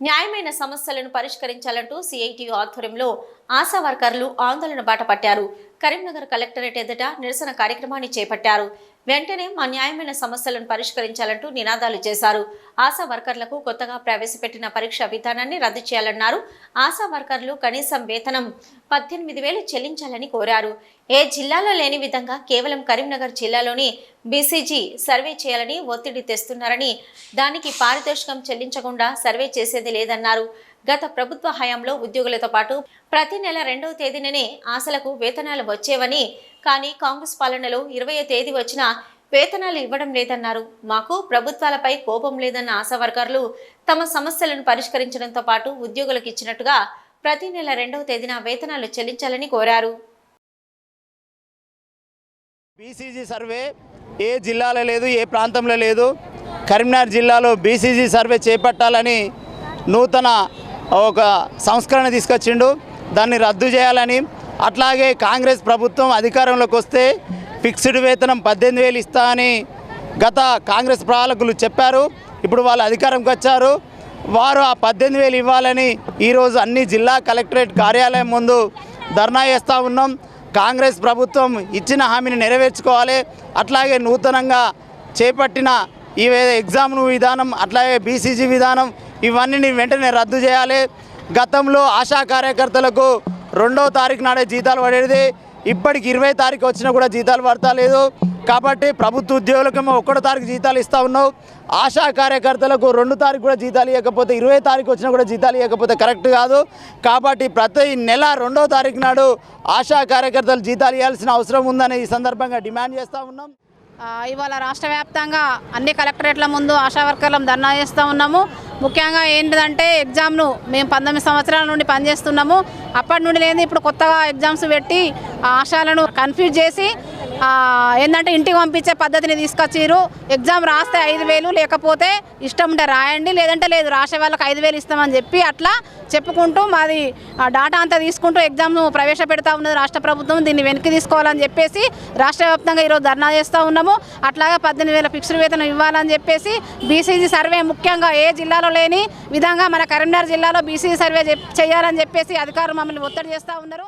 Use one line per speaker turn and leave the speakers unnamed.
న్యాయమైన సమస్యలను పరిష్కరించాలంటూ సిఐటియు ఆధ్వర్యంలో ఆశా వర్కర్లు ఆందోళన బాట పట్టారు. కరీంనగర్ కలెక్టరేట్ ఎదుట నిరసన కార్యక్రమాన్ని చేపట్టారు. వెంటనే మా న్యాయమైన సమస్యలను పరిష్కరించాలంటూ నినాదాలు చేశారు. ఆశా వర్కర్లకు కొత్తగా ప్రవేశపెట్టిన పరీక్ష విధానాన్ని రద్దు చేయాలన్నారు. ఆశా వర్కర్లు కనీసం వేతనం పద్దెనిమిది వేలు చెల్లించాలని కోరారు. ఏ జిల్లాలో లేని విధంగా కేవలం కరీంనగర్ జిల్లాలోని బీసీజీ సర్వే చేయాలని ఒత్తిడి తెస్తున్నారని దానికి పారితోషికం చెల్లించకుండా సర్వే చేసేది లేదన్నారు. గత ప్రభుత్వ హయాంలో ఉద్యోగులతో పాటు ప్రతి నెల రెండవ తేదీననే ఆశలకు వేతనాలు వచ్చేవని కానీ కాంగ్రెస్ పాలనలో ఇరవయో తేదీ వచ్చినా వేతనాలు ఇవ్వడం లేదన్నారు. మాకు ప్రభుత్వాలపై కోపం లేదన్న ఆశా వర్కర్లు తమ సమస్యలను పరిష్కరించడంతో పాటు ఉద్యోగులకు ఇచ్చినట్టుగా ప్రతి నెల రెండవ తేదీన వేతనాలు చెల్లించాలని కోరారు.
బీసీజీ సర్వే ఏ జిల్లాలో లేదు ఏ ప్రాంతంలో లేదు. కరీంనగర్ జిల్లాలో బీసీజీ సర్వే చేపట్టాలని నూతన ఒక సంస్కరణ తీసుకొచ్చిండు. దాన్ని రద్దు చేయాలని అట్లాగే కాంగ్రెస్ ప్రభుత్వం అధికారంలోకి వస్తే ఫిక్స్డ్ వేతనం పద్దెనిమిది వేలు ఇస్తా అని గత కాంగ్రెస్ పాలకులు చెప్పారు. ఇప్పుడు వాళ్ళు అధికారంకి వచ్చారు. వారు ఆ పద్దెనిమిది వేలు ఇవ్వాలని ఈరోజు అన్ని జిల్లా కలెక్టరేట్ కార్యాలయం ముందు ధర్నా చేస్తూ ఉన్నాం. కాంగ్రెస్ ప్రభుత్వం ఇచ్చిన హామీని నెరవేర్చుకోవాలి. అట్లాగే నూతనంగా చేపట్టిన ఈ ఎగ్జామ్ విధానం అట్లాగే బీసీజీ విధానం ఇవన్నీ వెంటనే రద్దు చేయాలి. గతంలో ఆశా కార్యకర్తలకు రెండవ తారీఖు నాడే జీతాలు పడేది. ఇప్పటికి ఇరవై తారీఖు వచ్చినా కూడా జీతాలు పడతలేదు కాబట్టి ప్రభుత్వ ఉద్యోగులకు ఒకటో తారీఖు జీతాలు ఇస్తూ ఉన్నావు ఆశా కార్యకర్తలకు రెండు తారీఖు కూడా జీతాలు ఇవ్వకపోతే ఇరవై తారీఖు వచ్చినా కూడా జీతాలు ఇవ్వకపోతే కరెక్ట్ కాదు. కాబట్టి ప్రతి నెల రెండో తారీఖు నాడు ఆశా కార్యకర్తలు జీతాలు ఇవ్వాల్సిన అవసరం ఉందని ఈ సందర్భంగా డిమాండ్ చేస్తూ ఉన్నాం.
ఇవాళ రాష్ట్ర వ్యాప్తంగా అన్ని కలెక్టరేట్ల ముందు ఆశా వర్కర్లను ధర్నా చేస్తూ ఉన్నాము. ముఖ్యంగా ఏంటిదంటే ఎగ్జామ్ను మేము పంతొమ్మిది సంవత్సరాల నుండి పనిచేస్తున్నాము. అప్పటి నుండి లేదు ఇప్పుడు కొత్తగా ఎగ్జామ్స్ పెట్టి ఆ ఆశాలను కన్ఫ్యూజ్ చేసి ఏంటంటే ఇంటికి పంపించే పద్ధతిని తీసుకొచ్చిరు ఎగ్జామ్ రాస్తే ఐదు వేలు లేకపోతే ఇష్టం ఉంటే రాయండి లేదంటే లేదు రాసే వాళ్ళకి ఐదు వేలు ఇస్తామని చెప్పి అట్లా చెప్పుకుంటూ మాది డాటా అంతా తీసుకుంటూ ఎగ్జామ్ను ప్రవేశపెడతా ఉన్నది రాష్ట్ర ప్రభుత్వం. దీన్ని వెనక్కి తీసుకోవాలని చెప్పేసి రాష్ట్ర వ్యాప్తంగా ఈరోజు ధర్నా చేస్తూ ఉన్నాము. అట్లాగే పద్దెనిమిది వేల ఫిక్స్డ్ వేతనం ఇవ్వాలని చెప్పేసి బీసీజీ సర్వే ముఖ్యంగా ఏ జిల్లాలో లేని విధంగా మన కరీంనగర్ జిల్లాలో బీసీజీ సర్వే చెప్- చేయాలని చెప్పేసి అధికారులు మమ్మల్ని ఒత్తిడి చేస్తూ ఉన్నారు.